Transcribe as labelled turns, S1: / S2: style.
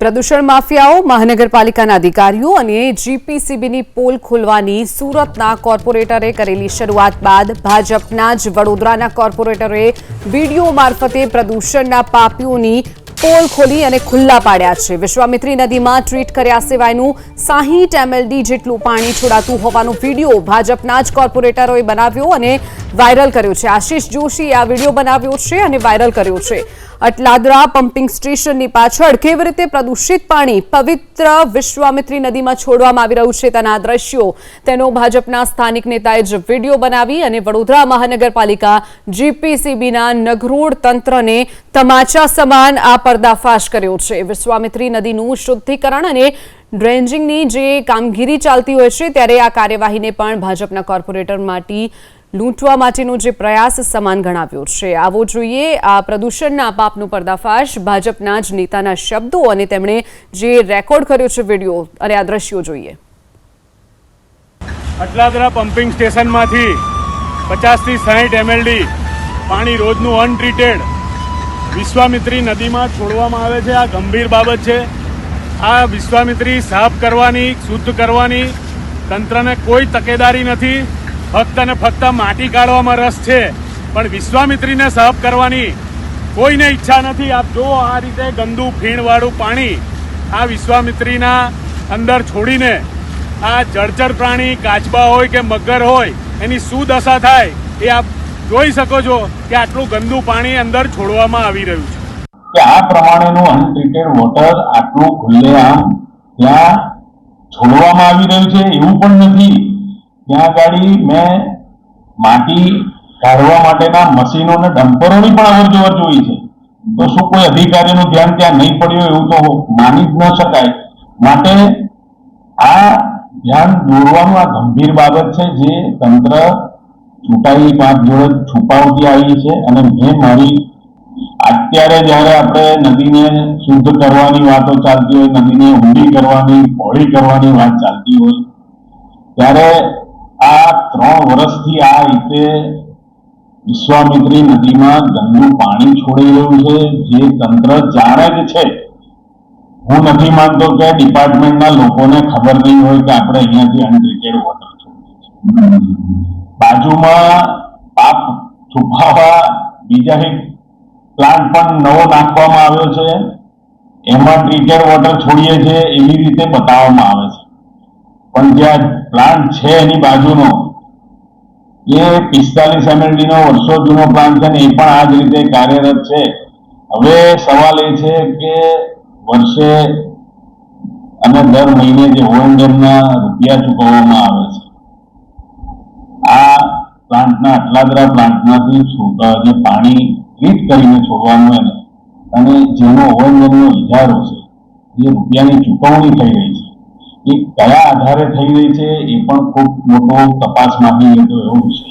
S1: પ્રદૂષણ માફિયાઓ, મહાનગરપાલિકાના અધિકારીઓ અને જીપીસીબીની પોલ ખોલવાની સુરતના કોર્પોરેટરે કરેલી શરૂઆત બાદ ભાજપના જ વડોદરાના કોર્પોરેટરે વીડિયો મારફતે પ્રદૂષણના પાપીઓની પોલ ખોલી અને ખુલ્લા પાડ્યા છે. વિશ્વામિત્રી નદીમાં ટ્રીટ કર્યા સિવાયનું સાહીઠ એમએલડી જેટલું પાણી છોડાતું હોવાનો વીડિયો ભાજપના જ કોર્પોરેટરોએ બનાવ્યો અને વાયરલ કર્યો છે. આશીષ જોશીએ આ વીડિયો બનાવ્યો છે અને વાયરલ કર્યો છે. અટલાદરા પમ્પિંગ સ્ટેશનની પાછળ કેવી રીતે પ્રદૂષિત પાણી પવિત્ર વિશ્વામિત્રી નદીમાં છોડવામાં આવી રહ્યું છે તેના દ્રશ્યો. તેનો ભાજપના સ્થાનિક નેતાએ જ વીડિયો બનાવી અને વડોદરા મહાનગરપાલિકા જીપીસીબીના નગરોડ તંત્રને તમાચા સમાન આ પર્દાફાશ કર્યો છે. વિશ્વામિત્રી નદીનું શુદ્ધિકરણ અને ડ્રેન્જિંગની જે કામગીરી ચાલતી હોય છે, ત્યારે આ કાર્યવાહીને પણ ભાજપના કોર્પોરેટર માટે લૂંટવા માટેનો જે પ્રયાસ સમાન ગણાવ્યો છે. આવો જોઈએ, આ પ્રદૂષણના પાપનો પર્દાફાશ ભાજપના જ નેતાના શબ્દો અને તેમણે જે રેકોર્ડ કર્યો છે વીડિયો અને આ દ્રશ્યો જોઈએ.
S2: અટલાદરા પમ્પિંગ સ્ટેશનમાંથી પચાસથી સાહીઠ એમએલડી પાણી રોજનું અનટ્રીટેડ વિશ્વામિત્રી નદીમાં છોડવામાં આવે છે. આ ગંભીર બાબત છે. આ વિશ્વામિત્રી સાફ કરવાની, શુદ્ધ કરવાની તંત્રને કોઈ તકેદારી નથી. ફક્ત ને ફક્ત માટી કાઢવામાં રસ છે. પણ વિશ્વામિત્રીને સાફ કરવાની કોઈને ઈચ્છા નથી. આપ જો આ રીતે ગંદુ ફીણવાળું પાણી આ વિશ્વામિત્રીના અંદર છોડીને આ જળચર પ્રાણી કાચબા હોય કે મગર હોય, એની શું દશા થાય, એ આપ જોઈ શકો છો કે આટલું ગંદુ પાણી અંદર છોડવામાં આવી રહ્યું છે.
S3: કે આ પ્રમાણેનું અનટ્રીટેડ વોટર આટલું ખુલ્લેઆમ ત્યાં છોડવામાં આવી રહ્યું છે એવું પણ નથી. ત્યાં ગાડી મેં માટી કાઢવા માટેના મશીનો અને ડમ્પરોની પણ અવર જવર જોઈ છે. તો શું કોઈ અધિકારીનું ધ્યાન ત્યાં નહીં પડ્યું એવું તો માની જ ન શકાય. માટે આ ધ્યાન દોરવાનું આ ગંભીર બાબત છે જે તંત્ર ચૂંટાયેલી પાંચ જોડે છુપાવતી આવી છે અને મેં મારી અત્યારે જ્યારે આપણે નદીને શુદ્ધ કરવાની વાતો ચાલતી હોય, નદીને ઊંડી કરવાની પોળી કરવાની વાત ચાલતી હોય, ત્યારે આ ત્રણ વર્ષથી આ રીતે વિશ્વામિત્રી નદીમાં ગંદુ પાણી છોડી રહ્યું છે. જે તંત્ર જાણે જ છે. હું નથી માનતો કે ડિપાર્ટમેન્ટના લોકોને ખબર નહીં હોય કે આપણે અહીંયાથી અનટ્રીટેડ વોટર છોડીએ બાજુમાં પાપ છુપાવા બીજા એક પ્લાન્ટ પણ નવો નાખવામાં આવ્યો છે. એમાં ટ્રીટેડ વોટર છોડીએ છીએ એવી રીતે બતાવવામાં આવે છે. પણ જે આ પ્લાન્ટ છે એની બાજુનો. એ પિસ્તાલીસ એમએલડી નો વર્ષો જૂનો પ્લાન્ટ છે ને એ પણ આ જ રીતે કાર્યરત છે. હવે સવાલ એ છે કે વર્ષે અને દર મહિને જે ઓએનએમના રૂપિયા ચૂકવવામાં આવે છે. આ પ્લાન્ટના આટલાદરા પ્લાન્ટમાંથી જે પાણી ટ્રીટ કરીને છોડવાનું એને, અને જેનો ઓએનએમનો ઇજારો છે જે રૂપિયાની ચૂકવણી થઈ રહી છે. એ કયા આધારે થઈ રહી છે એ પણ ખૂબ મોટો તપાસ માંગી લેતો એવો વિષય.